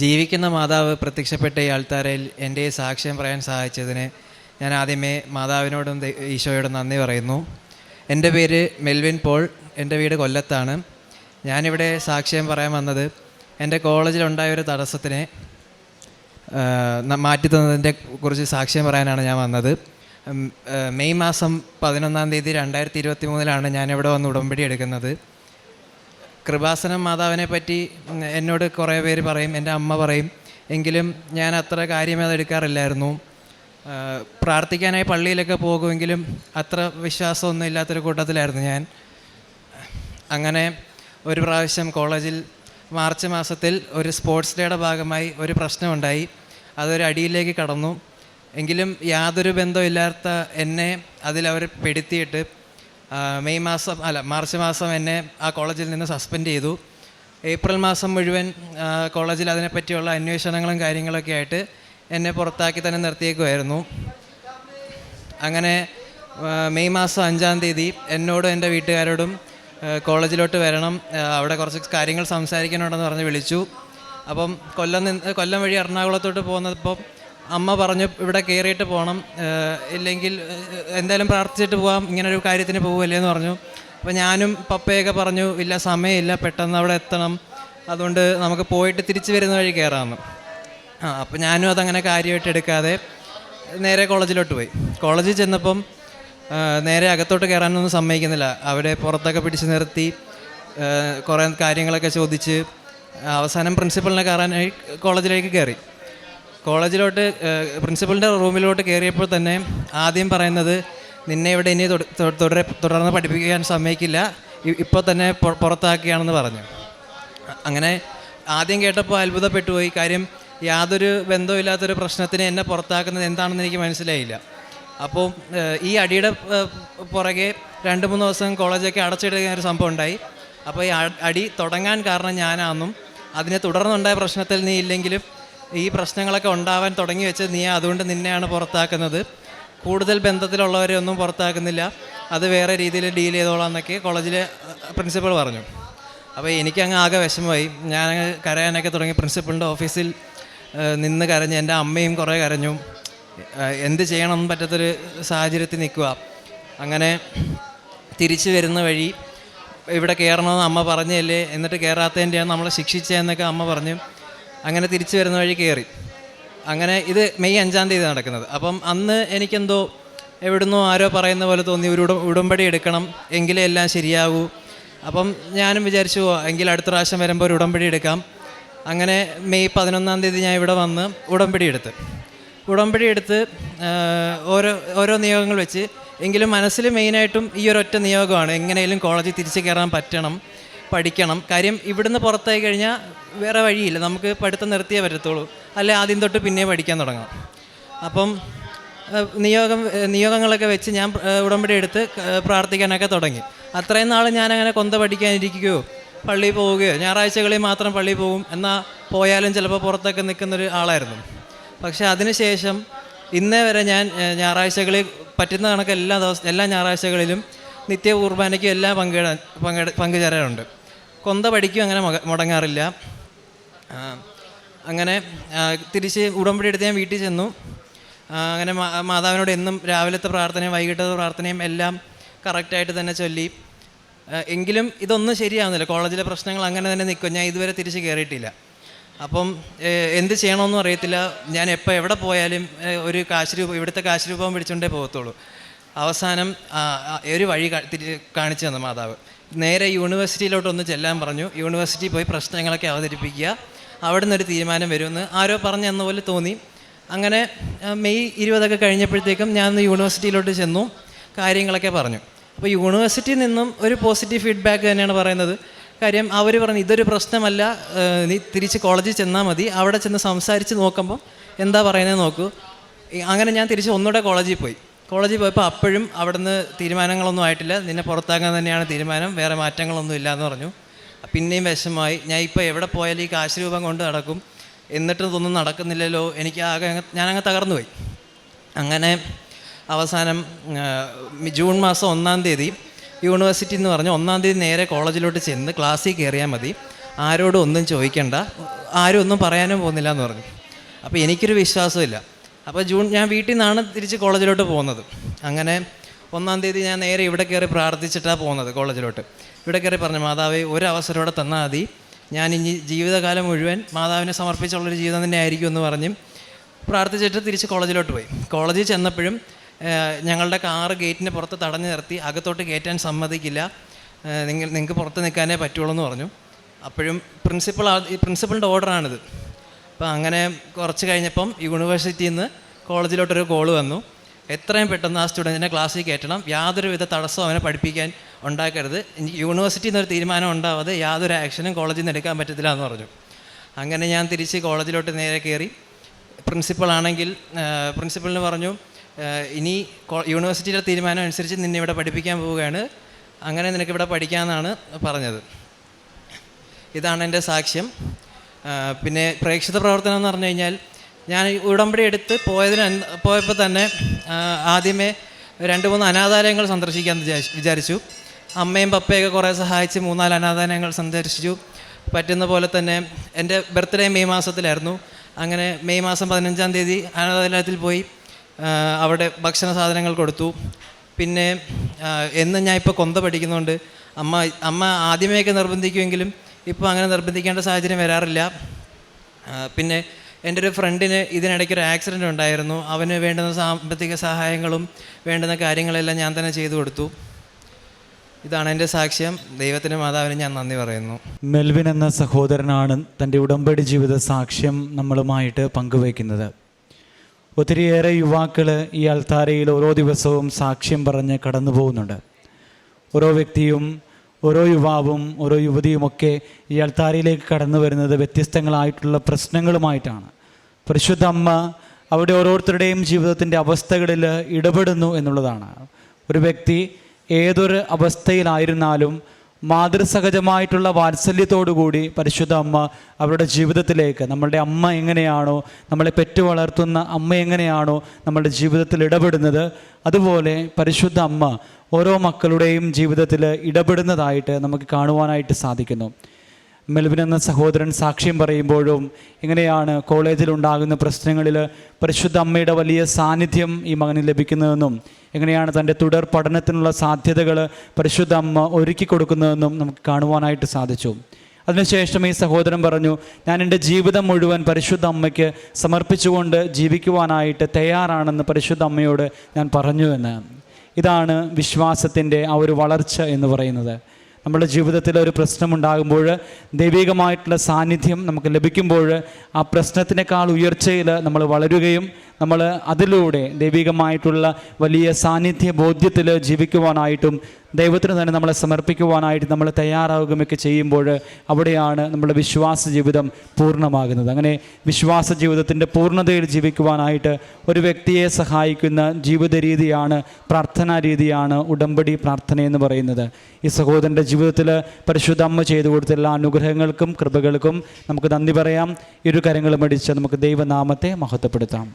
ജീവിക്കുന്ന മാതാവ് പ്രത്യക്ഷപ്പെട്ട ഈ ആൾത്താരയിൽ എന്റെ സാക്ഷ്യം പറയാൻ സഹായിച്ചതിന് ഞാൻ ആദ്യമേ മാതാവിനോടും ഈശോയോടും നന്ദി പറയുന്നു. എന്റെ പേര് മെൽവിൻ പോൾ എന്റെ വീട് കൊല്ലത്താണ്. ഞാനിവിടെ സാക്ഷ്യം പറയാൻ വന്നത് എന്റെ കോളേജിലുണ്ടായ ഒരു തടസ്സത്തിനെ മാറ്റി തന്നതിന്റെ കുറിച്ച് സാക്ഷ്യം പറയാനാണ് ഞാൻ വന്നത്. മെയ് മാസം പതിനൊന്നാം തീയതി രണ്ടായിരത്തി ഇരുപത്തി മൂന്നിലാണ് ഞാനിവിടെ വന്ന് ഉടമ്പടി എടുക്കുന്നത്. കൃപാസനം മാതാവിനെ പറ്റി എന്നോട് കുറേ പേര് പറയും എന്റെ അമ്മ പറയും. എങ്കിലും ഞാൻ അത്ര കാര്യമേ അതെടുക്കാറില്ലായിരുന്നു പ്രാർത്ഥിക്കാനായി പള്ളിയിലൊക്കെ പോകുമെങ്കിലും അത്ര വിശ്വാസമൊന്നും ഇല്ലാത്തൊരു കൂട്ടത്തിലായിരുന്നു ഞാൻ. അങ്ങനെ ഒരു പ്രാവശ്യം കോളേജിൽ മാർച്ച് മാസത്തിൽ ഒരു സ്പോർട്സ് ഡേയുടെ ഭാഗമായി ഒരു പ്രശ്നമുണ്ടായി. അതൊരു അടിയിലേക്ക് കടന്നു. എങ്കിലും യാതൊരു ബന്ധമില്ലാത്ത എന്നെ അതിലവർ പെടുത്തിയിട്ട് മെയ് മാസം അല്ല മാർച്ച് മാസം എന്നെ ആ കോളേജിൽ നിന്ന് സസ്പെൻഡ് ചെയ്തു. ഏപ്രിൽ മാസം മുഴുവൻ കോളേജിൽ അതിനെപ്പറ്റിയുള്ള അന്വേഷണങ്ങളും കാര്യങ്ങളൊക്കെ ആയിട്ട് എന്നെ പുറത്താക്കി തന്നെ നിർത്തിയേക്കുമായിരുന്നു അങ്ങനെ മെയ് മാസം അഞ്ചാം തീയതി എന്നോടും എന്റെ വീട്ടുകാരോടും കോളേജിലോട്ട് വരണം അവിടെ കുറച്ച് കാര്യങ്ങൾ സംസാരിക്കാനുണ്ടെന്ന് പറഞ്ഞ് വിളിച്ചു. അപ്പം കൊല്ലം കൊല്ലം വഴി എറണാകുളത്തോട്ട് പോകുന്നപ്പം അമ്മ പറഞ്ഞു ഇവിടെ കയറിയിട്ട് പോകണം ഇല്ലെങ്കിൽ എന്തായാലും പ്രാർത്ഥിച്ചിട്ട് പോകാം ഇങ്ങനൊരു കാര്യത്തിന് പോകുമല്ലേ എന്ന് പറഞ്ഞു. അപ്പോൾ ഞാനും പപ്പയൊക്കെ പറഞ്ഞു ഇല്ല സമയമില്ല. പെട്ടെന്ന് അവിടെ എത്തണം. അതുകൊണ്ട് നമുക്ക് പോയിട്ട് തിരിച്ചു വരുന്ന വഴി കയറാമെന്ന് ആ അപ്പോൾ ഞാനും അതങ്ങനെ കാര്യമായിട്ട് എടുക്കാതെ നേരെ കോളേജിലോട്ട് പോയി. കോളേജിൽ ചെന്നപ്പം നേരെ അകത്തോട്ട് കയറാനൊന്നും സമ്മതിക്കുന്നില്ല. അവിടെ പുറത്തൊക്കെ പിടിച്ചു നിർത്തി കുറേ കാര്യങ്ങളൊക്കെ ചോദിച്ച് അവസാനം പ്രിൻസിപ്പളിനെ കയറാനായി കോളേജിലേക്ക് കയറി. കോളേജിലോട്ട് പ്രിൻസിപ്പളിന്റെ റൂമിലോട്ട് കയറിയപ്പോൾ തന്നെ ആദ്യം പറയുന്നത് നിന്നെ ഇവിടെ ഇനി തുടരെ തുടർന്ന് പഠിപ്പിക്കാൻ സമ്മതിക്കില്ല. ഇപ്പോൾ തന്നെ പുറത്താക്കിയാണെന്ന് പറഞ്ഞു. അങ്ങനെ ആദ്യം കേട്ടപ്പോൾ അത്ഭുതപ്പെട്ടു പോയി. കാര്യം യാതൊരു ബന്ധമില്ലാത്തൊരു പ്രശ്നത്തിന് എന്നെ പുറത്താക്കുന്നത് എന്താണെന്ന് എനിക്ക് മനസ്സിലായില്ല. അപ്പോൾ ഈ അടിയുടെ പുറകെ രണ്ട് മൂന്ന് ദിവസം കോളേജൊക്കെ അടച്ചിടുന്ന ഒരു സംഭവം ഉണ്ടായി. അപ്പോൾ ഈ അടി തുടങ്ങാൻ കാരണം ഞാനാണെന്നും അതിനെ തുടർന്നുണ്ടായ പ്രശ്നത്തിൽ നീ ഇല്ലെങ്കിലും ഈ പ്രശ്നങ്ങളൊക്കെ ഉണ്ടാവാൻ തുടങ്ങി വെച്ച് നീ അതുകൊണ്ട് നിന്നെയാണ് പുറത്താക്കുന്നത്. കൂടുതൽ ബന്ധത്തിലുള്ളവരെ ഒന്നും പുറത്താക്കുന്നില്ല. അത് വേറെ രീതിയിൽ ഡീൽ ചെയ്തോളാം എന്നൊക്കെ കോളേജിലെ പ്രിൻസിപ്പൾ പറഞ്ഞു. അപ്പോൾ എനിക്കങ്ങ് ആകെ വിഷമമായി. ഞാൻ കരയാനൊക്കെ തുടങ്ങി പ്രിൻസിപ്പളിന്റെ ഓഫീസിൽ നിന്ന് കരഞ്ഞ് എന്റെ അമ്മയും കുറേ കരഞ്ഞു. എന്ത് ചെയ്യണമെന്ന് പറ്റാത്തൊരു സാഹചര്യത്തിൽ നിൽക്കുക. അങ്ങനെ തിരിച്ചു വരുന്ന വഴി ഇവിടെ കയറണമെന്ന് അമ്മ പറഞ്ഞല്ലേ എന്നിട്ട് കയറാത്തതിന്റെയാണ് നമ്മളെ ശിക്ഷിച്ചതെന്നൊക്കെ അമ്മ പറഞ്ഞു. അങ്ങനെ തിരിച്ചു വരുന്ന വഴി കയറി അങ്ങനെ ഇത് മെയ് അഞ്ചാം തീയതി നടക്കുന്നത്. അപ്പം അന്ന് എനിക്കെന്തോ എവിടുന്നോ ആരോ പറയുന്ന പോലെ തോന്നി ഒരു ഉടമ്പടി എടുക്കണം എങ്കിലേ എല്ലാം ശരിയാകൂ. അപ്പം ഞാനും വിചാരിച്ചു "ഓ, എങ്കിൽ അടുത്ത പ്രാവശ്യം വരുമ്പോൾ ഒരു ഉടമ്പടി എടുക്കാം. അങ്ങനെ മെയ് പതിനൊന്നാം തീയതി ഞാൻ ഇവിടെ വന്ന് ഉടമ്പടി എടുത്ത്. ഉടമ്പടി എടുത്ത് ഓരോ ഓരോ നിയോഗങ്ങൾ വെച്ച് എങ്കിലും മനസ്സിൽ മെയിനായിട്ടും ഈ ഒരു ഒറ്റ നിയോഗമാണ്. എങ്ങനെയും കോളേജിൽ തിരിച്ചു കയറാൻ പറ്റണം പഠിക്കണം. കാര്യം ഇവിടുന്ന് പുറത്തായി കഴിഞ്ഞാൽ വേറെ വഴിയില്ല. നമുക്ക് പഠിത്തം നിർത്തിയേ പറ്റത്തുള്ളൂ. അല്ലെ ആദ്യം തൊട്ട് പിന്നെ പഠിക്കാൻ തുടങ്ങാം. അപ്പം നിയോഗം നിയോഗങ്ങളൊക്കെ വെച്ച് ഞാൻ ഉടമ്പടി എടുത്ത് പ്രാർത്ഥിക്കാനൊക്കെ തുടങ്ങി. അത്രയും നാൾ ഞാനങ്ങനെ കൊന്ത പഠിക്കാനിരിക്കുകയോ പള്ളിയിൽ പോവുകയോ ഞായറാഴ്ചകളിൽ മാത്രം പള്ളിയിൽ പോകും എന്നാൽ പോയാലും ചിലപ്പോൾ പുറത്തൊക്കെ നിൽക്കുന്നൊരു ആളായിരുന്നു. പക്ഷേ അതിനുശേഷം ഇന്നേ വരെ ഞാൻ ഞായറാഴ്ചകളിൽ പറ്റുന്ന കണക്ക് എല്ലാ ദിവസം എല്ലാ ഞായറാഴ്ചകളിലും നിത്യ കുർബാനയ്ക്കും എല്ലാം പങ്കിടാൻ പങ്കെടു പങ്കുചേരാറുണ്ട്. കൊന്ത പഠിക്കും അങ്ങനെ മുടങ്ങാറില്ല. അങ്ങനെ തിരിച്ച് ഉടമ്പടി എടുത്ത് ഞാൻ വീട്ടിൽ ചെന്നു. അങ്ങനെ മാതാവിനോട് എന്നും രാവിലത്തെ പ്രാർത്ഥനയും വൈകിട്ടത്തെ പ്രാർത്ഥനയും എല്ലാം കറക്റ്റായിട്ട് തന്നെ ചൊല്ലി. എങ്കിലും ഇതൊന്നും ശരിയാവുന്നില്ല. കോളേജിലെ പ്രശ്നങ്ങൾ അങ്ങനെ തന്നെ നിൽക്കും. ഞാൻ ഇതുവരെ തിരിച്ച് കയറിയിട്ടില്ല. അപ്പം എന്ത് ചെയ്യണമെന്നും അറിയത്തില്ല. ഞാൻ എപ്പോൾ എവിടെ പോയാലും ഒരു കാശ് രൂപം ഇവിടുത്തെ കാശ് രൂപം പിടിച്ചുകൊണ്ടേ പോകത്തുള്ളൂ. അവസാനം ഒരു വഴി കാണിച്ചു തന്നു മാതാവ്. നേരെ യൂണിവേഴ്സിറ്റിയിലോട്ടൊന്ന് ചെല്ലാൻ പറഞ്ഞു. യൂണിവേഴ്സിറ്റി പോയി പ്രശ്നങ്ങളൊക്കെ അവതരിപ്പിക്കുക. അവിടെ നിന്നൊരു തീരുമാനം വരുമെന്ന് ആരോ പറഞ്ഞു എന്നപോലെ തോന്നി. അങ്ങനെ മെയ് ഇരുപതൊക്കെ കഴിഞ്ഞപ്പോഴത്തേക്കും ഞാൻ യൂണിവേഴ്സിറ്റിയിലോട്ട് ചെന്നു. കാര്യങ്ങളൊക്കെ പറഞ്ഞു. അപ്പോൾ യൂണിവേഴ്സിറ്റിയിൽ നിന്നും ഒരു പോസിറ്റീവ് ഫീഡ്ബാക്ക് തന്നെയാണ് പറയുന്നത്. കാര്യം അവർ പറഞ്ഞു ഇതൊരു പ്രശ്നമല്ല. നീ തിരിച്ച് കോളേജിൽ ചെന്നാൽ മതി. അവിടെ ചെന്ന് സംസാരിച്ച് നോക്കുമ്പോൾ എന്താ പറയുന്നത് നോക്കൂ. അങ്ങനെ ഞാൻ തിരിച്ച് ഒന്നുകൂടെ കോളേജിൽ പോയി. കോളേജിൽ പോയപ്പോൾ അപ്പോഴും അവിടുന്ന് തീരുമാനങ്ങളൊന്നും ആയിട്ടില്ല. നിന്നെ പുറത്താക്കാൻ തന്നെയാണ് തീരുമാനം. വേറെ മാറ്റങ്ങളൊന്നും ഇല്ല എന്ന് പറഞ്ഞു. പിന്നെയും വിഷമമായി ഞാൻ ഇപ്പോൾ എവിടെ പോയാലും ഈ കാശ് രൂപം കൊണ്ട് നടക്കും. എന്നിട്ട് ഇതൊന്നും നടക്കുന്നില്ലല്ലോ. എനിക്ക് ആകെ ഞാനങ്ങ് തകർന്നു പോയി അങ്ങനെ അവസാനം ജൂൺ മാസം ഒന്നാം തീയതി യൂണിവേഴ്സിറ്റി എന്ന് പറഞ്ഞ് ഒന്നാം തീയതി നേരെ കോളേജിലോട്ട് ചെന്ന് ക്ലാസ്സിൽ കയറിയാൽ മതി. ആരോടും ഒന്നും ചോദിക്കണ്ട. ആരും ഒന്നും പറയാനും പോകുന്നില്ല എന്ന് പറഞ്ഞു. അപ്പോൾ എനിക്കൊരു വിശ്വാസമില്ല അപ്പോൾ ജൂൺ ഞാൻ വീട്ടിൽ നിന്നാണ് തിരിച്ച് കോളേജിലോട്ട് പോകുന്നത്. അങ്ങനെ ഒന്നാം തീയതി ഞാൻ നേരെ ഇവിടെ കയറി പ്രാർത്ഥിച്ചിട്ടാണ് പോകുന്നത് കോളേജിലോട്ട്. ഇവിടെ കയറി പറഞ്ഞു മാതാവേ ഒരവസരം ഇവിടെ തന്നാൽ മതി. ഞാൻ ഇനി ജീവിതകാലം മുഴുവൻ മാതാവിനെ സമർപ്പിച്ചുള്ളൊരു ജീവിതം തന്നെ ആയിരിക്കും എന്ന് പറഞ്ഞ് പ്രാർത്ഥിച്ചിട്ട് തിരിച്ച് കോളേജിലോട്ട് പോയി. കോളേജിൽ ചെന്നപ്പോഴും ഞങ്ങളുടെ കാറ് ഗേറ്റിന്റെ പുറത്ത് തടഞ്ഞു നിർത്തി അകത്തോട്ട് കയറ്റാൻ സമ്മതിക്കില്ല. നിങ്ങൾ നിങ്ങൾക്ക് പുറത്ത് നിൽക്കാനേ പറ്റുള്ളൂ എന്ന് പറഞ്ഞു. അപ്പോഴും പ്രിൻസിപ്പൾ പ്രിൻസിപ്പളിന്റെ ഓർഡറാണിത്. അപ്പോൾ അങ്ങനെ കുറച്ച് കഴിഞ്ഞപ്പം യൂണിവേഴ്സിറ്റിയിൽ നിന്ന് കോളേജിലോട്ടൊരു കോൾ വന്നു. എത്രയും പെട്ടെന്ന് ആ സ്റ്റുഡന്റിനെ ക്ലാസ്സിൽ കയറ്റണം. യാതൊരുവിധ തടസ്സവും അവനെ പഠിപ്പിക്കാൻ ഉണ്ടാക്കരുത്. യൂണിവേഴ്സിറ്റിയിൽ നിന്ന് ഒരു തീരുമാനം ഉണ്ടാവാതെ യാതൊരു ആക്ഷനും കോളേജിൽ നിന്ന് എടുക്കാൻ പറ്റത്തില്ല എന്ന് പറഞ്ഞു. അങ്ങനെ ഞാൻ തിരിച്ച് കോളേജിലോട്ട് നേരെ കയറി. പ്രിൻസിപ്പളാണെങ്കിൽ പ്രിൻസിപ്പളിന് പറഞ്ഞു ഇനി യൂണിവേഴ്സിറ്റിയുടെ തീരുമാനം അനുസരിച്ച് നിന്നെ ഇവിടെ പഠിപ്പിക്കാൻ പോവുകയാണ്. അങ്ങനെ നിനക്ക് ഇവിടെ പഠിക്കാമെന്നാണ് പറഞ്ഞത്. ഇതാണ് എന്റെ സാക്ഷ്യം. പിന്നെ പ്രേക്ഷിത പ്രവർത്തനം എന്ന് പറഞ്ഞു കഴിഞ്ഞാൽ ഞാൻ ഉടമ്പടി എടുത്ത് പോയതിന് പോയപ്പോൾ തന്നെ ആദ്യമേ രണ്ട് മൂന്ന് അനാഥാലയങ്ങൾ സന്ദർശിക്കാൻ വിചാരിച്ചു- അമ്മയും പപ്പയൊക്കെ കുറേ സഹായിച്ച് മൂന്നാൽ അനാഥാലയങ്ങൾ സന്ദർശിച്ചു. പറ്റുന്ന പോലെ തന്നെ എന്റെ ബർത്ത്ഡേ മെയ് മാസത്തിലായിരുന്നു. അങ്ങനെ മെയ് മാസം പതിനഞ്ചാം തീയതി അനാഥാലയത്തിൽ പോയി അവിടെ ഭക്ഷണ സാധനങ്ങൾ കൊടുത്തു. പിന്നെ എന്നും ഞാൻ ഇപ്പോൾ കൊന്ത പഠിക്കുന്നുണ്ട് അമ്മ അമ്മ ആദ്യമേയൊക്കെ നിർബന്ധിക്കുമെങ്കിലും ഇപ്പോൾ അങ്ങനെ നിർബന്ധിക്കേണ്ട സാഹചര്യം വരാറില്ല. പിന്നെ എന്റെ ഒരു ഫ്രണ്ടിന് ഇതിനിടയ്ക്ക് ഒരു ആക്സിഡന്റ് ഉണ്ടായിരുന്നു. അവന് വേണ്ടുന്ന സാമ്പത്തിക സഹായങ്ങളും വേണ്ടുന്ന കാര്യങ്ങളെല്ലാം ഞാൻ തന്നെ ചെയ്തു കൊടുത്തു. ഇതാണ് എന്റെ സാക്ഷ്യം. ദൈവത്തിന് മാതാവിന് ഞാൻ നന്ദി പറയുന്നു. മെൽവിൻ എന്ന സഹോദരനാണ് തന്റെ ഉടമ്പടി ജീവിത സാക്ഷ്യം നമ്മളുമായിട്ട് പങ്കുവയ്ക്കുന്നത്. ഒത്തിരിയേറെ യുവാക്കൾ ഈ അൾത്താരയിൽ ഓരോ ദിവസവും സാക്ഷ്യം പറഞ്ഞ് കടന്നു പോകുന്നുണ്ട് ഓരോ വ്യക്തിയും ഓരോ യുവാവും ഓരോ യുവതിയുമൊക്കെ ഈ അൾത്താരയിലേക്ക് കടന്നു വരുന്നത് വ്യത്യസ്തങ്ങളായിട്ടുള്ള പ്രശ്നങ്ങളുമായിട്ടാണ്. പരിശുദ്ധ അമ്മ അവിടെ ഓരോരുത്തരുടെയും ജീവിതത്തിന്റെ അവസ്ഥകളിൽ ഇടപെടുന്നു എന്നുള്ളതാണ്. ഒരു വ്യക്തി ഏതൊരു അവസ്ഥയിലായിരുന്നാലും മാതൃസഹജമായിട്ടുള്ള വാത്സല്യത്തോടുകൂടി പരിശുദ്ധ അമ്മ അവരുടെ ജീവിതത്തിലേക്ക് നമ്മളുടെ അമ്മ എങ്ങനെയാണോ നമ്മളെ പെറ്റു വളർത്തുന്ന അമ്മ എങ്ങനെയാണോ നമ്മളുടെ ജീവിതത്തിൽ ഇടപെടുന്നത് അതുപോലെ പരിശുദ്ധ അമ്മ ഓരോ മക്കളുടെയും ജീവിതത്തിൽ ഇടപെടുന്നതായിട്ട് നമുക്ക് കാണുവാനായിട്ട് സാധിക്കുന്നു. മെൽവിൻ എന്ന സഹോദരൻ സാക്ഷ്യം പറയുമ്പോഴും ഇങ്ങനെയാണ് കോളേജിൽ ഉണ്ടാകുന്ന പ്രശ്നങ്ങളിൽ പരിശുദ്ധ അമ്മയുടെ വലിയ സാന്നിധ്യം ഈ മകന് ലഭിക്കുന്നതെന്നും എങ്ങനെയാണ് തന്റെ തുടർ പഠനത്തിനുള്ള സാധ്യതകൾ പരിശുദ്ധ അമ്മ ഒരുക്കി കൊടുക്കുന്നതെന്നും നമുക്ക് കാണുവാനായിട്ട് സാധിച്ചു. അതിനുശേഷം ഈ സഹോദരൻ പറഞ്ഞു ഞാൻ എന്റെ ജീവിതം മുഴുവൻ പരിശുദ്ധ അമ്മയ്ക്ക് സമർപ്പിച്ചുകൊണ്ട് ജീവിക്കുവാനായിട്ട് തയ്യാറാണെന്ന് പരിശുദ്ധ അമ്മയോട് ഞാൻ പറഞ്ഞു എന്ന്. ഇതാണ് വിശ്വാസത്തിന്റെ ആ ഒരു വളർച്ച എന്ന് പറയുന്നത്. നമ്മുടെ ജീവിതത്തിൽ ഒരു പ്രശ്നമുണ്ടാകുമ്പോൾ ദൈവികമായിട്ടുള്ള സാന്നിധ്യം നമുക്ക് ലഭിക്കുമ്പോൾ ആ പ്രശ്നത്തിനേക്കാൾ ഉയർച്ചയിൽ നമ്മൾ വളരുകയും നമ്മൾ അതിലൂടെ ദൈവികമായിട്ടുള്ള വലിയ സാന്നിധ്യ ബോധ്യത്തിൽ ജീവിക്കുവാനായിട്ടും ദൈവത്തിന് തന്നെ നമ്മളെ സമർപ്പിക്കുവാനായിട്ട് നമ്മൾ തയ്യാറാവുകയൊക്കെ ചെയ്യുമ്പോൾ അവിടെയാണ് നമ്മുടെ വിശ്വാസ ജീവിതം പൂർണമാകുന്നത്. അങ്ങനെ വിശ്വാസ ജീവിതത്തിന്റെ പൂർണതയിൽ ജീവിക്കുവാനായിട്ട് ഒരു വ്യക്തിയെ സഹായിക്കുന്ന ജീവിത രീതിയാണ് പ്രാർത്ഥനാ രീതിയാണ് ഉടമ്പടി പ്രാർത്ഥന എന്ന് പറയുന്നത്. ഈ സഹോദരന്റെ ജീവിതത്തിൽ പരിശുദ്ധ അമ്മ ചെയ്തു കൊടുത്ത എല്ലാ അനുഗ്രഹങ്ങൾക്കും കൃപകൾക്കും നമുക്ക് നന്ദി പറയാം. ഇരു കരങ്ങളും അടിച്ച് നമുക്ക് ദൈവനാമത്തെ മഹത്വപ്പെടുത്താം.